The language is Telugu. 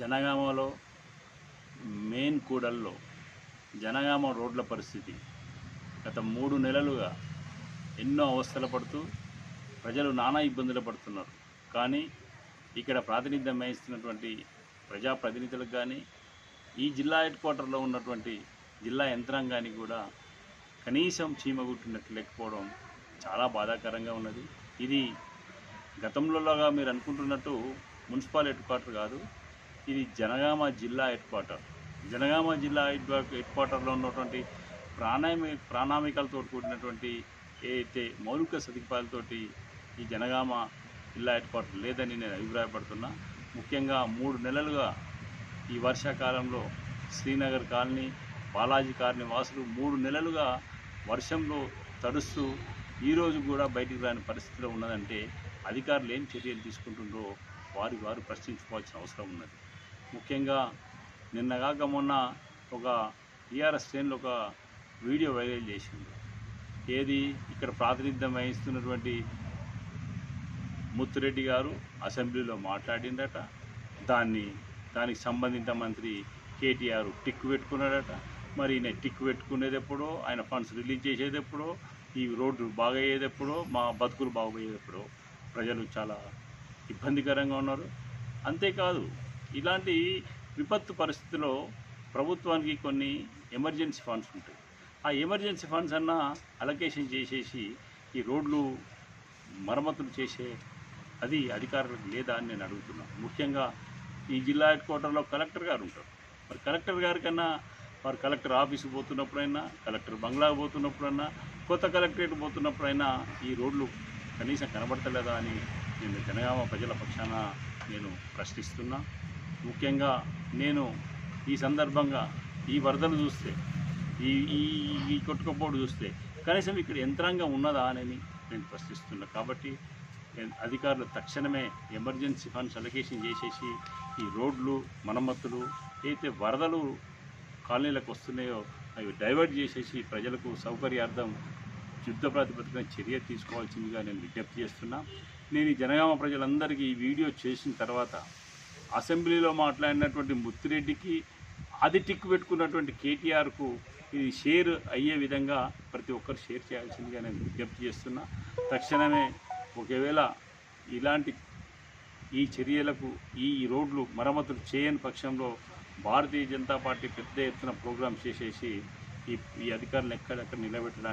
జనగామలో మెయిన్ కూడల్లో జనగామ రోడ్ల పరిస్థితి గత మూడు నెలలుగా ఎన్నో అవస్థలు పడుతూ ప్రజలు నానా ఇబ్బందులు పడుతున్నారు. కానీ ఇక్కడ ప్రాతినిధ్యం వహిస్తున్నటువంటి ప్రజాప్రతినిధులకు కానీ ఈ జిల్లా హెడ్ క్వార్టర్లో ఉన్నటువంటి జిల్లా యంత్రాంగానికి కూడా కనీసం చీమ గుట్టినట్టు లేకపోవడం చాలా బాధాకరంగా ఉన్నది. ఇది గతంలోగా మీరు అనుకుంటున్నట్టు మున్సిపల్ హెడ్ క్వార్టర్ కాదు ఇది జనగామ జిల్లా హెడ్ క్వార్టర్ జనగామ జిల్లా హెడ్ హెడ్ క్వార్టర్లో ఉన్నటువంటి ప్రాణామి ప్రాణామికలతో కూడినటువంటి ఏదైతే మౌలిక సదుపాయాలతోటి ఈ జనగామ జిల్లా హెడ్ క్వార్టర్ లేదని నేను అభిప్రాయపడుతున్నా. ముఖ్యంగా మూడు నెలలుగా ఈ వర్షాకాలంలో శ్రీనగర్ కాలనీ బాలాజీ కాలనీ వాసులు మూడు నెలలుగా వర్షంలో తడుస్తూ ఈరోజు కూడా బయటికి రాని పరిస్థితిలో ఉన్నదంటే అధికారులు ఏం చర్యలు తీసుకుంటుండ్రో వారి వారు ప్రశ్నించుకోవాల్సిన అవసరం ఉన్నది. ముఖ్యంగా నిన్నగాక మొన్న ఒక టీఆర్ఎస్ శ్రేణులు ఒక వీడియో వైరల్ చేసింది. ఏది? ఇక్కడ ప్రాతినిధ్యం వహిస్తున్నటువంటి ముత్తురెడ్డి గారు అసెంబ్లీలో మాట్లాడిందట. దాన్ని దానికి సంబంధిత మంత్రి కేటీఆర్ టిక్ పెట్టుకున్నాడట. మరి ఈయన టిక్ పెట్టుకునేది ఎప్పుడో? ఆయన ఫండ్స్ రిలీజ్ చేసేది ఎప్పుడో? ఈ రోడ్డు బాగయ్యేది ఎప్పుడో? మా బతుకులు బాగయ్యేది ఎప్పుడో? ప్రజలు చాలా ఇబ్బందికరంగా ఉన్నారు. అంతేకాదు ఇలాంటి విపత్తు పరిస్థితిలో ప్రభుత్వానికి కొన్ని ఎమర్జెన్సీ ఫండ్స్ ఉంటాయి. ఆ ఎమర్జెన్సీ ఫండ్స్ అన్నా అలొకేషన్ చేసేసి ఈ రోడ్లు మరమ్మతులు చేసే అది అధికారులకు లేదా అని నేను అడుగుతున్నాను ముఖ్యంగా ఈ జిల్లా హెడ్ క్వార్టర్లో కలెక్టర్ గారు ఉంటారు. మరి కలెక్టర్ గారి కన్నా వారు కలెక్టర్ ఆఫీస్కి పోతున్నప్పుడైనా కలెక్టర్ బంగ్లాకు పోతున్నప్పుడైనా కొత్త కలెక్టరేట్ పోతున్నప్పుడైనా ఈ రోడ్లు కనీసం కనబడతలేదా అని నేను జనగామ ప్రజల పక్షాన నేను ప్రశ్నిస్తున్నా. ముఖ్యంగా నేను ఈ సందర్భంగా ఈ వరదలు చూస్తే ఈ ఈ ఈ కొట్టుకపోటు చూస్తే కనీసం ఇక్కడ యంత్రాంగం ఉన్నదా అని నేను ప్రశ్నిస్తున్నా. కాబట్టి అధికారులు తక్షణమే ఎమర్జెన్సీ ఫండ్స్ అలొకేషన్ చేసేసి ఈ రోడ్లు మరమ్మతులు అయితే వరదలు కాలనీలకు వస్తున్నాయో అవి డైవర్ట్ చేసేసి ప్రజలకు సౌకర్యార్థం యుద్ధ ప్రాతిపదికన చర్య తీసుకోవాల్సిందిగా నేను విజ్ఞప్తి చేస్తున్నా. నేను ఈ జనగామ ప్రజలందరికీ ఈ వీడియో చేసిన తర్వాత అసెంబ్లీలో మాట్లాడినటువంటి ముత్తిరెడ్డికి అది టిక్కు పెట్టుకున్నటువంటి కేటీఆర్కు ఇది షేర్ అయ్యే విధంగా ప్రతి ఒక్కరు షేర్ చేయాల్సిందిగా నేను విజ్ఞప్తి చేస్తున్నా. తక్షణమే ఒకవేళ ఇలాంటి ఈ చర్యలకు ఈ రోడ్లు మరమ్మతులు చేయని పక్షంలో భారతీయ జనతా పార్టీ పెద్ద ఎత్తున ప్రోగ్రామ్స్ చేసేసి ఈ ఈ అధికారులు ఎక్కడెక్కడ నిలబెట్టడానికి